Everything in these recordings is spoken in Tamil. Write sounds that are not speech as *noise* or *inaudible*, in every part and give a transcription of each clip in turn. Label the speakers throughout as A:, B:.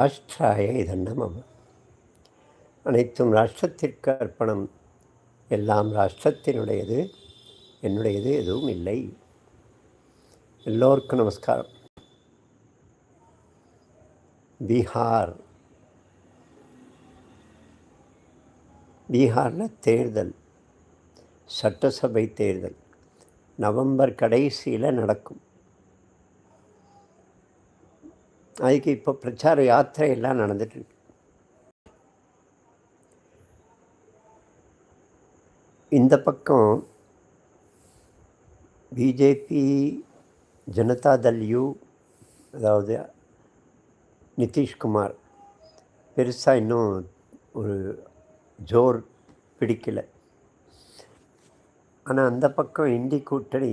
A: ராஷ்டிராய இதன்னமம் அனைத்தும் ராஷ்டிரத்திற்கு அர்ப்பணம். எல்லாம் ராஷ்டிரத்தினுடையது என்னுடையது எதுவும் இல்லை. எல்லோருக்கும் நமஸ்காரம். பீகார். பீகாரில் தேர்தல் சட்டசபை தேர்தல். நவம்பர் கடைசியில் நடக்கும். அதுக்கு இப்போ பிரச்சார யாத்திரை எல்லாம் நடந்துட்டுருக்கு இந்த பக்கம் பிஜேபி ஜனதா தள் யூ அதாவது நிதிஷ்குமார் பெருசாக இன்னும் ஒரு ஜோர் பிடிக்கலை. ஆனால் அந்த பக்கம் இந்தி கூட்டணி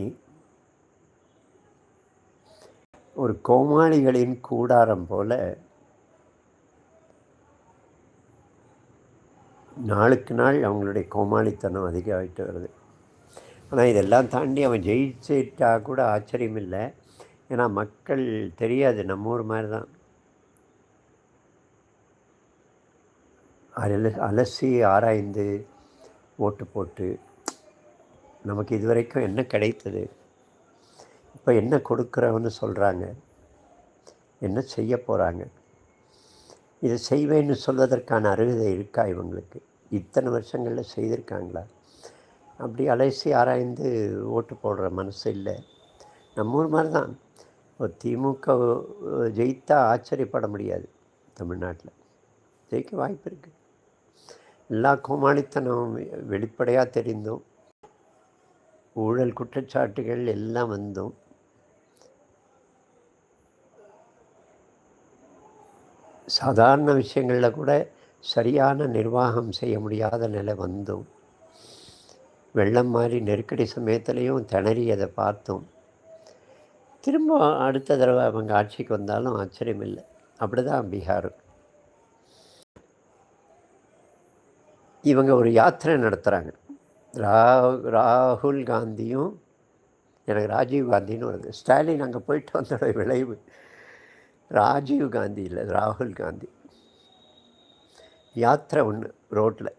A: ஒரு கோமாளிகளின் கூடாரம் போல நாளுக்கு நாள் அவங்களுடைய கோமாளித்தனம் அதிகமாகிட்டு வருது. ஆனால் இதெல்லாம் தாண்டி அவன் ஜெயிச்சிட்டா கூட ஆச்சரியம் இல்லை ஏன்னா மக்கள் தெரியாது நம்ம ஊர் மாதிரி தான் அல அலசி ஆராய்ந்து ஓட்டு போட்டு நமக்கு இதுவரைக்கும் என்ன கிடைத்தது? இப்போ என்ன கொடுக்குறவன்னு சொல்கிறாங்க. என்ன செய்ய போகிறாங்க. இதை செய்வேன்னு சொல்வதற்கான அருகதை இருக்கா இவங்களுக்கு? இத்தனை வருஷங்களில் செய்திருக்காங்களா? அப்படி அலைசி ஆராய்ந்து ஓட்டு போடுற மனசு இல்லை. நம்ம ஊர் மாதிரி தான். இப்போ திமுக ஜெயித்தா ஆச்சரியப்பட முடியாது தமிழ்நாட்டில். ஜெயிக்க வாய்ப்பு இருக்குது எல்லா கோமாளித்தனம் வெளிப்படையாக தெரிந்தும் ஊழல் குற்றச்சாட்டுகள் எல்லாம் வந்தும் சாதாரண விஷயங்களில் கூட சரியான நிர்வாகம் செய்ய முடியாத நிலை வந்தும். வெள்ளம் மாதிரி நெருக்கடி சமயத்துலேயும் திணறியதை பார்த்தோம். திரும்ப அடுத்த தடவை அவங்க ஆட்சிக்கு வந்தாலும் ஆச்சரியம் இல்லை அப்படி தான் பீகார். இவங்க ஒரு யாத்திரை நடத்துகிறாங்க ரா ராகுல் காந்தியும் எனக்கு ராஜீவ் காந்தின்னு வருது ஸ்டாலின் அங்கே போயிட்டு வந்தோட விளைவு. ராஜீவ் காந்தி இல்லை ராகுல் காந்தி. யாத்திரை ஒன்று ரோட்டில்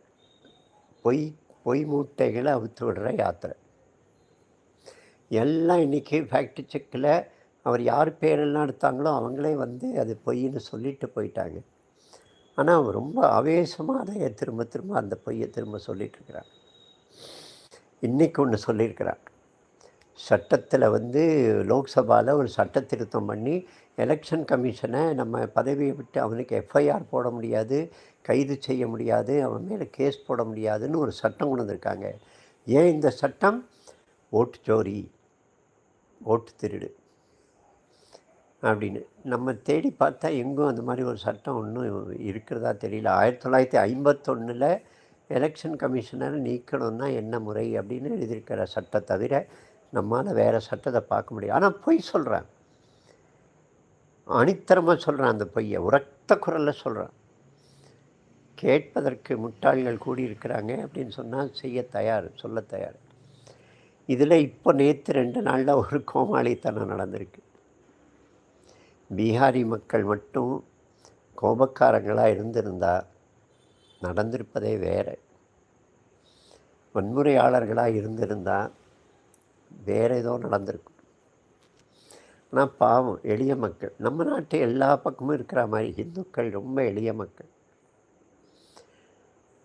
A: பொய் பொய் மூட்டைகளை அவுத்து விடுற யாத்திரை. எல்லாம் இன்றைக்கி ஃபேக்ட்ரி செக்கில் அவர் யார் பேரெல்லாம் எடுத்தாங்களோ அவங்களே வந்து அது பொய்ன்னு சொல்லிட்டு போயிட்டாங்க. ஆனால் ரொம்ப ஆவேசமாக அதை திரும்ப திரும்ப அந்த பொய்யை திரும்ப சொல்லிகிட்ருக்கிறாங்க இன்றைக்கி ஒன்று சொல்லியிருக்கிறாங்க சட்டத்தில் வந்து லோக்சபாவில் ஒரு சட்ட திருத்தம் பண்ணி எலெக்ஷன் கமிஷனை நம்ம பதவியை விட்டு அவனுக்கு எஃப்ஐஆர் போட முடியாது கைது செய்ய முடியாது அவன் மேலே கேஸ் போட முடியாதுன்னு ஒரு சட்டம் கொண்டு வந்திருக்காங்க. ஏன் இந்த சட்டம்? ஓட்டு சோரி ஓட்டு திருடு அப்படின்னு. நம்ம தேடி பார்த்தா எங்கும் அந்த மாதிரி ஒரு சட்டம் ஒன்றும் இருக்கிறதா தெரியல. ஆயிரத்தி தொள்ளாயிரத்தி ஐம்பத்தொன்னில் எலெக்ஷன் கமிஷனர் நீக்கணும்னா என்ன முறை அப்படின்னு எழுதியிருக்கிற சட்டம் தவிர நம்மளால் வேறு சட்டத்தை பார்க்க முடியும் ஆனால் பொய் சொல்கிறேன் அணித்தரமாக சொல்கிறான் அந்த பொய்யை உரத்த குரலில் சொல்கிறான் கேட்பதற்கு முட்டாள்கள் கூடியிருக்கிறாங்க அப்படின்னு சொன்னால் செய்ய தயார் சொல்ல தயார். இதில் இப்போ நேற்று ரெண்டு நாளில் ஒரு கோமாளித்தனம் நடந்திருக்கு. பீகாரி மக்கள் மட்டும் கோபக்காரங்களாக இருந்திருந்தால் நடந்திருப்பதே வேறு. வன்முறையாளர்களாக இருந்திருந்தால் வேறு ஏதோ நடந்திருக்கும். ஆனால் பாவம் எளிய மக்கள். நம்ம நாட்டு எல்லா பக்கமும் இருக்கிற மாதிரி இந்துக்கள் ரொம்ப எளிய மக்கள்.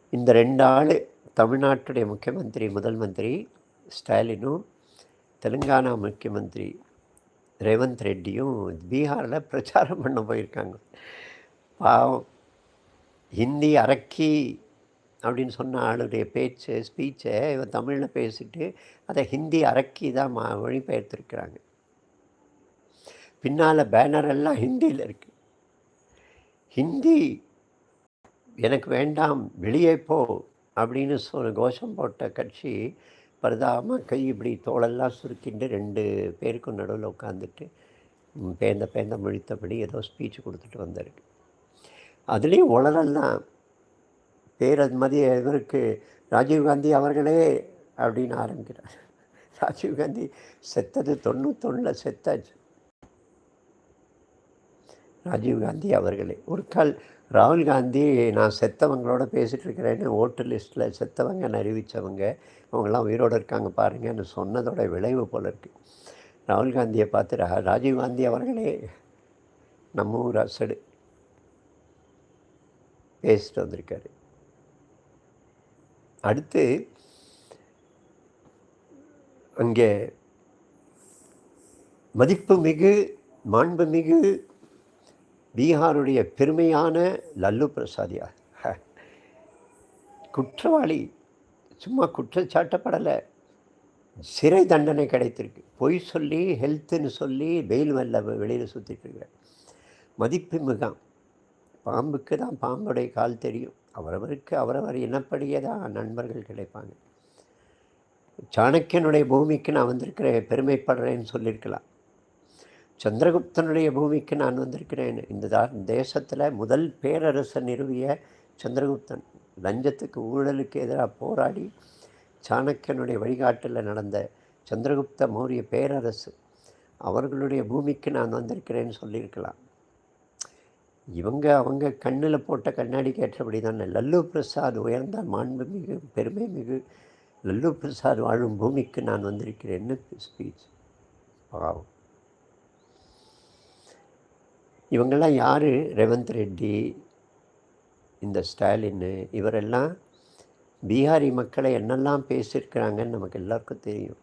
A: இந்த ரெண்டு ஆள் தமிழ்நாட்டுடைய முக்கியமந்திரி முதல் மந்திரி ஸ்டாலினும் தெலுங்கானா முக்கியமந்திரி ரேவந்த் ரெட்டியும் பீகாரில் பிரச்சாரம் பண்ண போயிருக்காங்க. பாவம். ஹிந்தி அரக்கி அப்படின்னு சொன்ன ஆளுடைய பேச்சு ஸ்பீச்சை இவன் தமிழில் பேசிட்டு அதை ஹிந்தி அரக்கி தான் மா மொழிபெயர்த்துருக்குறாங்க. பின்னால் பேனர் எல்லாம் ஹிந்தியில் இருக்குது ஹிந்தி எனக்கு வேண்டாம் வெளியே போ அப்படின்னு சொல் கோஷம் போட்ட கட்சி பரதாமல் கை இப்படி தோளெல்லாம் சுருக்கிண்டு ரெண்டு பேருக்கும் நடுவில் உட்காந்துட்டு பேந்த பேந்த முழித்தபடி ஏதோ ஸ்பீச் கொடுத்துட்டு வந்திருக்கு. அதுலேயும் உளரெல்லாம் பேர் அது மதிய இவருக்கு ராஜீவ்காந்தி அவர்களே அப்படின்னு ஆரம்பிக்கிறார். *laughs* ராஜீவ்காந்தி செத்தது தொண்ணூத்தொன்னில் செத்தாச்சு. ராஜீவ்காந்தி அவர்களே. ஒரு கால் ராகுல் காந்தி நான் செத்தவங்களோட பேசிகிட்டு இருக்கிறேன்னு ஓட்டு லிஸ்ட்டில் செத்தவங்க அறிவித்தவங்க அவங்களாம் உயிரோடு இருக்காங்க பாருங்கன்னு சொன்னதோட விளைவு போல இருக்குது ராகுல் காந்தியை பார்த்து ரா ராஜீவ்காந்தி அவர்களே நம்ம ஊர் அசடு. பேசிட்டு வந்திருக்காரு. அடுத்து அங்கே மதிப்புமிகு மாண்புமிகு பீகாருடைய பெருமையான லல்லு பிரசாதியா குற்றவாளி. சும்மா குற்றச்சாட்டப்படலை. சிறை தண்டனை கிடைத்திருக்கு. பொய் சொல்லி ஹெல்த்துன்னு சொல்லி வெயில் வெல்ல வெளியில் சுற்றிட்டு இருக்கிறேன் மதிப்பு மிகாம். பாம்புக்கு தான் பாம்புடைய கால் தெரியும். அவரவருக்கு அவரவர் இனப்படியே தான் நண்பர்கள் கிடைப்பாங்க. சாணக்கியனுடைய பூமிக்கு நான் வந்திருக்கிறேன் பெருமைப்படுறேன்னு சொல்லியிருக்கலாம் சந்திரகுப்தனுடைய பூமிக்கு நான் வந்திருக்கிறேன். இந்த தேசத்தில் முதல் பேரரசை நிறுவிய சந்திரகுப்தன். லஞ்சத்துக்கு ஊழலுக்கு எதிராக போராடி சாணக்கியனுடைய வழிகாட்டில் நடந்த சந்திரகுப்த மௌரிய பேரரசு அவர்களுடைய பூமிக்கு நான் வந்திருக்கிறேன்னு சொல்லியிருக்கலாம். இவங்க அவங்க கண்ணில் போட்ட கண்ணாடிக்கு ஏற்றபடி தானே லல்லு பிரசாத் உயர்ந்த மாண்பு மிகு பெருமை மிகு லல்லு பிரசாத் வாழும் பூமிக்கு நான் வந்திருக்கிறேன்னு ஸ்பீச் பாவம் இவங்கெல்லாம் யார்? ரேவந்த் ரெட்டி இந்த ஸ்டாலின் இவரெல்லாம் பீகாரி மக்களை என்னெல்லாம் பேசியிருக்கிறாங்கன்னு நமக்கு எல்லாருக்கும் தெரியும்.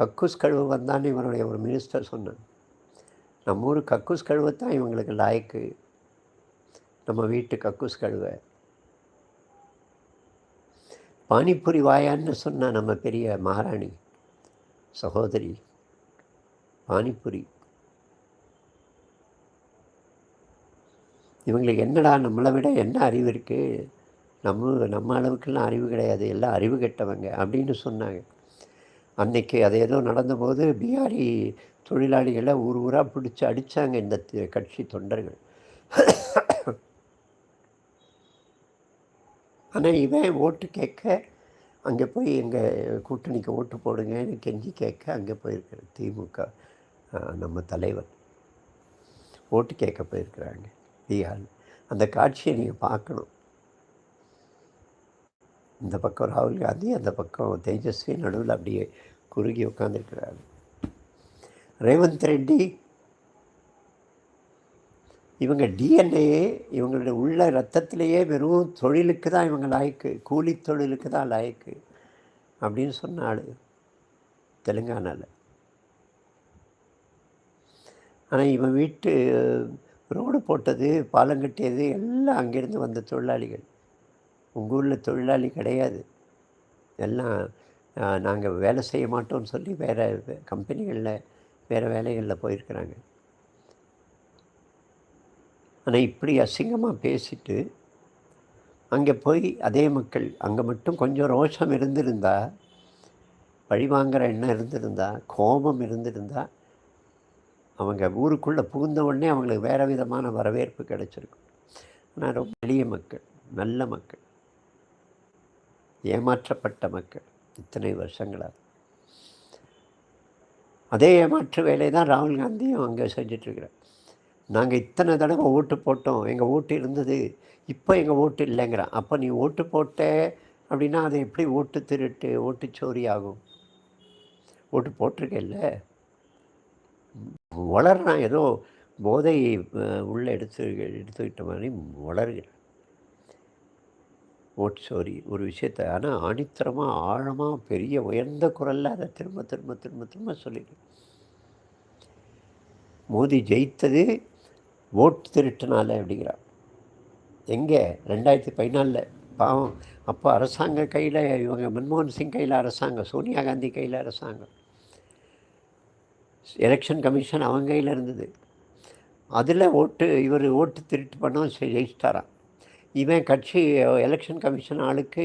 A: கக்கூஸ் கழுவு வந்தான்னு இவருடைய ஒரு மினிஸ்டர் சொன்னான் நம்ம ஊர் கக்கூஸ் கழுவை தான் இவங்களுக்கு லாய்க்கு. நம்ம வீட்டு கக்கூஸ் கழுவை. பானிபூரி வாயான்னு சொன்ன நம்ம பெரிய மகாராணி சகோதரி பானிபூரி. இவங்களுக்கு என்னடா நம்மளை விட என்ன அறிவு இருக்குது நம்ம நம்ம அளவுக்கெல்லாம் அறிவு கிடையாது. எல்லாம் அறிவு கெட்டவங்க அப்படின்னு சொன்னாங்க. அன்னைக்கு அது ஏதோ நடந்தபோது பிஹாரி தொழிலாளிகளை ஊர் ஊராக பிடிச்சி அடித்தாங்க இந்த கட்சி தொண்டர்கள். ஆனால் இவன் ஓட்டு கேட்க அங்கே போய் எங்கள் கூட்டணிக்கு ஓட்டு போடுங்கன்னு கெஞ்சி கேட்க அங்கே போயிருக்கிற திமுக நம்ம தலைவர். ஓட்டு கேட்க போயிருக்கிறாங்க. பீகாரில் அந்த காட்சியை நீங்கள் பார்க்கணும். இந்த பக்கம் ராகுல் காந்தி அந்த பக்கம் தேஜஸ்வி நடுவில் அப்படியே குறுகி உட்காந்துருக்கிறாரு ரேவந்த் ரெட்டி இவங்க டிஎன்ஏ இவங்களுடைய உள்ள ரத்தத்திலேயே வெறும் தொழிலுக்கு தான் இவங்க லாய்க்கு கூலி தொழிலுக்கு தான் லாய்க்கு அப்படின்னு சொன்னாள் தெலுங்கானாவில் ஆனால் இவன் வீட்டு ரோடு போட்டது பாலம் கட்டியது எல்லாம் அங்கேருந்து வந்த தொழிலாளிகள். உங்கள் ஊரில் தொழிலாளி கிடையாது. எல்லாம் நாங்கள் வேலை செய்ய மாட்டோம்னு சொல்லி வேறு கம்பெனிகளில் வேறு வேலைகளில் போயிருக்கிறாங்க. ஆனால் இப்படி அசிங்கமாக பேசிட்டு அங்கே போய் அதே மக்கள் அங்கே மட்டும் கொஞ்சம் ரோஷம் இருந்திருந்தா பழிவாங்கிற எண்ணம் இருந்திருந்தா கோபம் இருந்திருந்தா அவங்க ஊருக்குள்ளே புகுந்த உடனே அவங்களுக்கு வேறு விதமான வரவேற்பு கிடச்சிருக்கும். ஆனால் ரொம்ப எளிய மக்கள் நல்ல மக்கள் ஏமாற்றப்பட்ட மக்கள் இத்தனை வருஷங்களாக. அதே ஏமாற்று வேலையை தான் ராகுல் காந்தியும் அங்கே செஞ்சிட்ருக்கிறார். நாங்கள் இத்தனை தடவை ஓட்டு போட்டோம் எங்கள் ஓட்டு இருந்தது இப்போ எங்கள் ஓட்டு இல்லைங்கிறான். அப்போ நீ ஓட்டு போட்ட அப்படின்னா அது எப்படி ஓட்டு திருட்டு ஓட்டுச்சோரி ஆகும்? ஓட்டு போட்டிருக்கேல்ல வளர்றான் ஏதோ போதை உள்ளே எடுத்து எடுத்துக்கிட்ட மாதிரி வளர்கிறேன். Oh, ஓட் சாரி ஒரு விஷயத்தை. ஆனால் ஆணித்தரமாக ஆழமாக பெரிய உயர்ந்த குரலில் அதை திரும்ப திரும்ப திரும்ப திரும்ப சொல்லிடு மோதி ஜெயித்தது ஓட் திருட்டினால அப்படிங்கிறார் எங்கே? ரெண்டாயிரத்தி பதினாலில். பாவம். அப்போ அரசாங்க கையில் இவங்க மன்மோகன் சிங் கையில் அரசாங்கம் சோனியா காந்தி கையில் அரசாங்கம். எலெக்ஷன் கமிஷன் அவங்க கையில் இருந்தது. அதில் ஓட்டு இவர் ஓட்டு திருட்டு பண்ணால் ஜெயிச்சிட்டாரான் இவன் கட்சி எலெக்ஷன் கமிஷன் ஆளுக்கு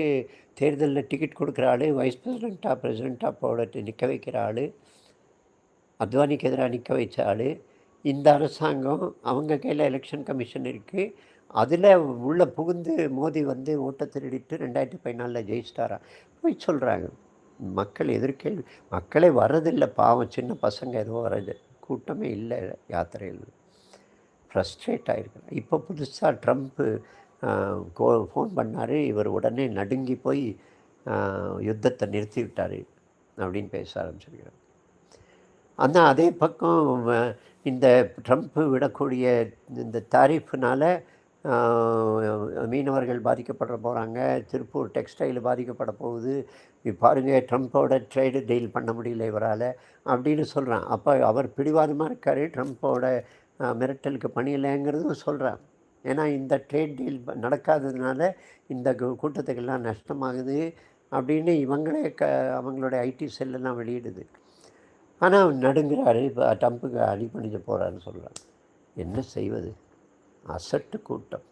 A: தேர்தலில் டிக்கெட் கொடுக்குற ஆள் வைஸ் பிரசிடெண்ட்டாக பிரசிடெண்ட்டாக போட நிற்க வைக்கிற ஆள் அத்வானிக்கு எதிராக நிற்க வைச்ச ஆள் இந்த அரசாங்கம் அவங்க கையில் எலெக்ஷன் கமிஷன் இருக்குது அதில் உள்ளே புகுந்து மோதி வந்து ஓட்டை திருடிட்டு ரெண்டாயிரத்தி பதினாலில் ஜெயிச்சிட்டாரான் போய் சொல்கிறாங்க மக்கள் எதிர்கேள்வி மக்களே வர்றதில்லை பாவம் சின்ன பசங்க எதுவும் வர்றது. கூட்டமே இல்லை யாத்திரையில். ஃப்ரஸ்ட்ரேட் ஆகிருக்கிறார் இப்போ புதுசாக ட்ரம்ப்பு கோ ஃபோன் பண்ணார். இவர் உடனே நடுங்கி போய் யுத்தத்தை நிறுத்தி விட்டார் அப்படின்னு பேச ஆரம்பிச்சிருக்கிறார். ஆனால் அதே பக்கம் இந்த ட்ரம்ப்பு விடக்கூடிய இந்த தாரிஃப்னால் மீனவர்கள் பாதிக்கப்பட போகிறாங்க திருப்பூர் டெக்ஸ்டைல் பாதிக்கப்பட போகுது. பாருங்கள் ட்ரம்ப்போட ட்ரேடு டீல் பண்ண முடியல இவரால் அப்படின்னு சொல்கிறான் அப்போ அவர் பிடிவாதமாக இருக்கார். ட்ரம்ப்போட மிரட்டலுக்கு பணியில்லைங்கிறதும் சொல்கிறான் ஏன்னா இந்த ட்ரேட் டீல் நடக்காததுனால இந்த கூட்டத்துக்கெல்லாம் நஷ்டமாகுது அப்படின்னு இவங்களே க அவங்களோட ஐடி செல்லெல்லாம் வெளியிடுது. ஆனால் நடுங்கிறாரு. இப்போ டம்புக்கு அடிப்பணிஞ்ச போகிறான்னு சொல்கிறான் என்ன செய்வது? அசட்டு கூட்டம்.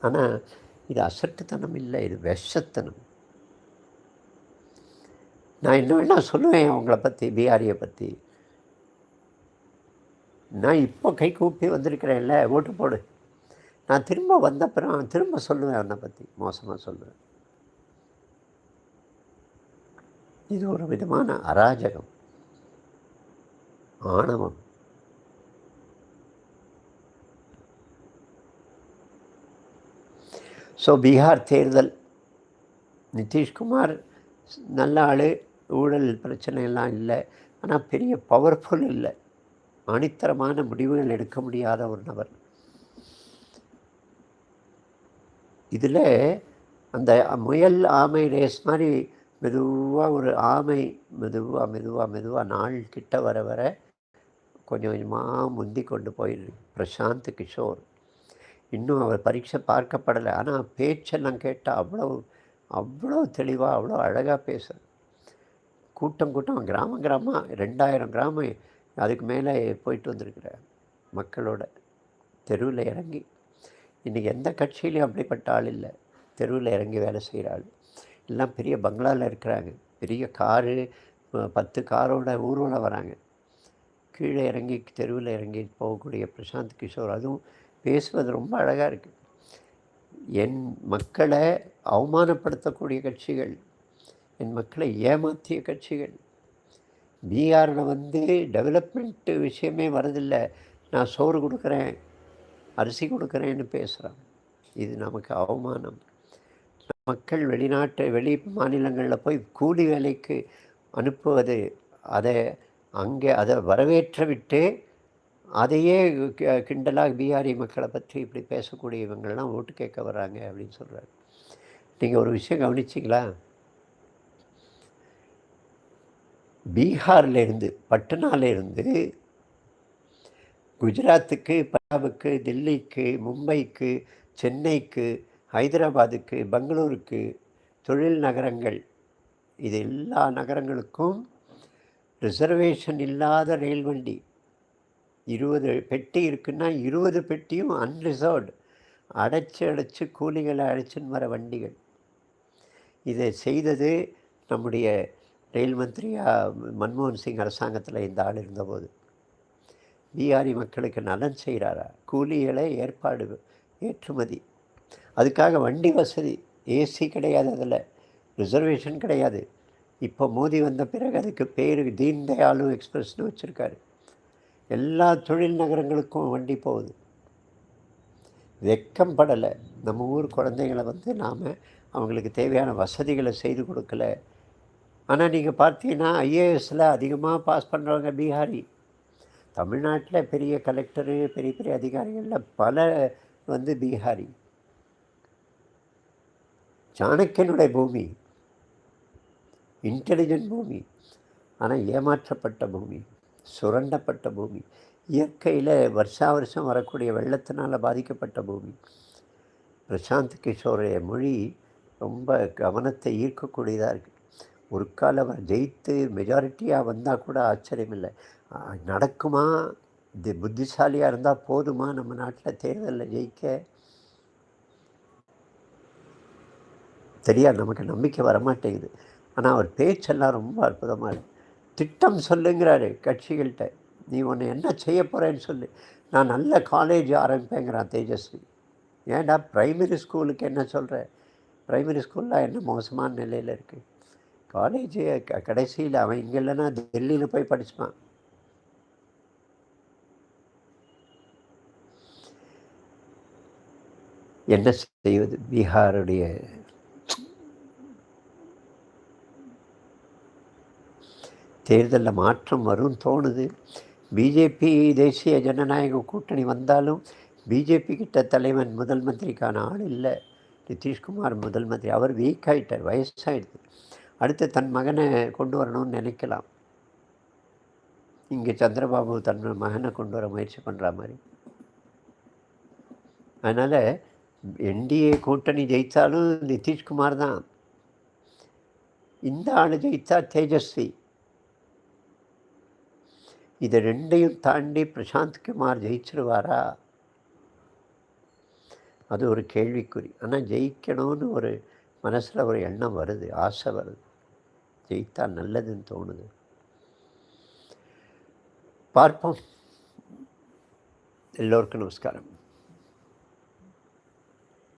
A: ஆனால் இது அசட்டுத்தனம் இல்லை இது விஷத்தனம். நான் என்ன சொல்லுவேன் அவங்கள பற்றி பிஆரியை பற்றி நான் இப்போ கை கூப்பி வந்திருக்கிறேன்ல ஓட்டு போடு. நான் திரும்ப வந்தப்புறம் திரும்ப சொல்லுவேன் அவனை பற்றி மோசமாக சொல்லுவேன். இது ஒரு விதமான அராஜகம். ஆணவம். ஸோ பீகார் தேர்தல் நிதிஷ்குமார் நல்ல ஆள் ஊழல் பிரச்சனையெல்லாம் இல்லை. ஆனால் பெரிய பவர்ஃபுல் இல்லை. அணித்தரமான முடிவுகள் எடுக்க முடியாத ஒரு நபர். இதில் அந்த முயல் ஆமை ரேஸ் மாதிரி மெதுவாக ஒரு ஆமை மெதுவாக மெதுவாக மெதுவாக நாள் கிட்ட வர வர கொஞ்சம் கொஞ்சமாக முந்தி கொண்டு போயிருக்கு பிரசாந்த் கிஷோர். இன்னும் அவர் பரீட்சை பார்க்கப்படலை. ஆனால் பேச்செல்லாம் கேட்டால் அவ்வளோ அவ்வளோ தெளிவாக அவ்வளோ அழகாக பேசுகிறேன் கூட்டம் கூட்டம் கிராமம் கிராமம்? ரெண்டாயிரம் கிராமம் அதுக்கு மேலே போயிட்டு வந்திருக்கிற மக்களோட. தெருவில் இறங்கி. இன்றைக்கி எந்த கட்சியிலையும் அப்படிப்பட்ட ஆள் இல்லை. தெருவில் இறங்கி வேலை செய்கிற ஆள். எல்லாம் பெரிய பங்களாவில் இருக்கிறாங்க. பெரிய காரு பத்து காரோட ஊர்வலம் வராங்க. கீழே இறங்கி தெருவில் இறங்கி போகக்கூடிய பிரசாந்த் கிஷோர் அதுவும் பேசுவது ரொம்ப அழகாக இருக்குது என் மக்களை அவமானப்படுத்தக்கூடிய கட்சிகள் என் மக்களை ஏமாற்றிய கட்சிகள் பீகாரில் வந்து டெவலப்மெண்ட்டு விஷயமே வரதில்லை நான் சோறு கொடுக்குறேன் அரிசி கொடுக்குறேன்னு பேசுகிறான் இது நமக்கு அவமானம். மக்கள் வெளிநாட்டு வெளி மாநிலங்களில் போய் கூலி வேலைக்கு அனுப்புவது அதை அங்கே அதை வரவேற்ற விட்டு அதையே கிண்டலாக பீகாரி மக்களை பற்றி இப்படி பேசக்கூடிய இவங்கள்லாம் ஓட்டு கேட்க வர்றாங்க அப்படின்னு சொல்கிறாரு நீங்கள் ஒரு விஷயம் கவனிச்சிங்களா? பீகார்லேருந்து பட்டனாலேருந்து குஜராத்துக்கு பஞ்சாபுக்கு டெல்லிக்கு மும்பைக்கு சென்னைக்கு ஹைதராபாத்துக்கு பெங்களூருக்கு தொழில் நகரங்கள் இது எல்லா நகரங்களுக்கும் ரிசர்வேஷன் இல்லாத ரயில் வண்டி. இருபது பெட்டி இருக்குன்னா இருபது பெட்டியும் அன்ரிசர்வ்டு அடைச்சி அடைச்சி கூலிகளை அழைச்சின்னு வர வண்டிகள். இதை செய்தது நம்முடைய ரயில் மந்திரியாக மன்மோகன் சிங் அரசாங்கத்தில் இந்த ஆள் இருந்தபோது. பீகாரி மக்களுக்கு நலன் செய்கிறாரா கூலிகளை ஏற்பாடு ஏற்றுமதி. அதுக்காக வண்டி வசதி ஏசி கிடையாது அதில். ரிசர்வேஷன் கிடையாது. இப்போ மோதி வந்த பிறகு அதுக்கு பேர் தீன் தயாளு எக்ஸ்பிரஸ்னு வச்சுருக்காரு. எல்லா தொழில் நகரங்களுக்கும் வண்டி போகுது. வெக்கம் படலை. நம்ம ஊர் குழந்தைங்களை வந்து நாம் அவங்களுக்கு தேவையான வசதிகளை செய்து கொடுக்கல. ஆனால் நீங்கள் பார்த்தீங்கன்னா ஐஏஎஸில் அதிகமாக பாஸ் பண்ணுறவங்க பீகாரி. தமிழ்நாட்டில் பெரிய கலெக்டரு பெரிய பெரிய அதிகாரிகளில் பல வந்து பீகாரி. சாணக்கியனுடைய பூமி. இன்டெலிஜென்ட் பூமி. ஆனால் ஏமாற்றப்பட்ட பூமி. சுரண்டப்பட்ட பூமி. இயற்கையில் வருஷா வருஷம் வரக்கூடிய வெள்ளத்தினால் பாதிக்கப்பட்ட பூமி. பிரசாந்த் கிஷோருடைய மொழி ரொம்ப கவனத்தை ஈர்க்கக்கூடியதாக இருக்குது ஒரு காலம் ஜெயித்து மெஜாரிட்டியாக வந்தால் கூட ஆச்சரியம் இல்லை நடக்குமா? இது புத்திசாலியாக இருந்தால் போதுமா? நம்ம நாட்டில் தேர்தலில் ஜெயிக்க? தெரியாது. நமக்கு நம்பிக்கை வரமாட்டேங்குது. ஆனால் அவர் பேச்செல்லாம் ரொம்ப அற்புதமாக இருக்குது திட்டம் சொல்லுங்கிறாரு கட்சிகள்கிட்ட. நீ ஒன்று என்ன செய்ய போகிறேன்னு சொல்லு. நான் நல்ல காலேஜ் ஆரம்பிப்பேங்கிறான் தேஜஸ்வி. ஏண்டா ப்ரைமரி ஸ்கூலுக்கு என்ன சொல்கிற ப்ரைமரி ஸ்கூல்லாம் என்ன மோசமான நிலையில் இருக்குது காலேஜ் கடைசியில் அவன் இங்கே இல்லைன்னா டெல்லியில் போய் படிச்சுப்பான். என்ன செய்வது? பீகாருடைய தேர்தலில் மாற்றம் வரும்னு தோணுது. பிஜேபி தேசிய ஜனநாயக கூட்டணி வந்தாலும் பிஜேபி கிட்ட தலைவன் முதல் மந்திரிக்கான ஆள் இல்லை. நிதிஷ்குமார் முதல் மந்திரி. அவர் வீக் ஆகிட்டார் வயசாகிடுது அடுத்து தன் மகனை கொண்டு வரணும்னு நினைக்கலாம். இங்கே சந்திரபாபு தன் மகனை கொண்டு வர முயற்சி பண்ணுற மாதிரி. அதனால் என்டிஏ கூட்டணி ஜெயித்தாலும் நிதிஷ்குமார் தான். இந்த ஆள் ஜெயித்தா தேஜஸ்வி. இதை ரெண்டையும் தாண்டி பிரசாந்த் குமார் ஜெயிச்சிருவாரா? அது ஒரு கேள்விக்குறி. ஆனால் ஜெயிக்கணும்னு ஒரு மனசில் ஒரு எண்ணம் வருது ஆசை வருது. ஜெயித்தா நல்லதுன்னு தோணுது. பார்ப்போம். எல்லோருக்கும் நமஸ்காரம்.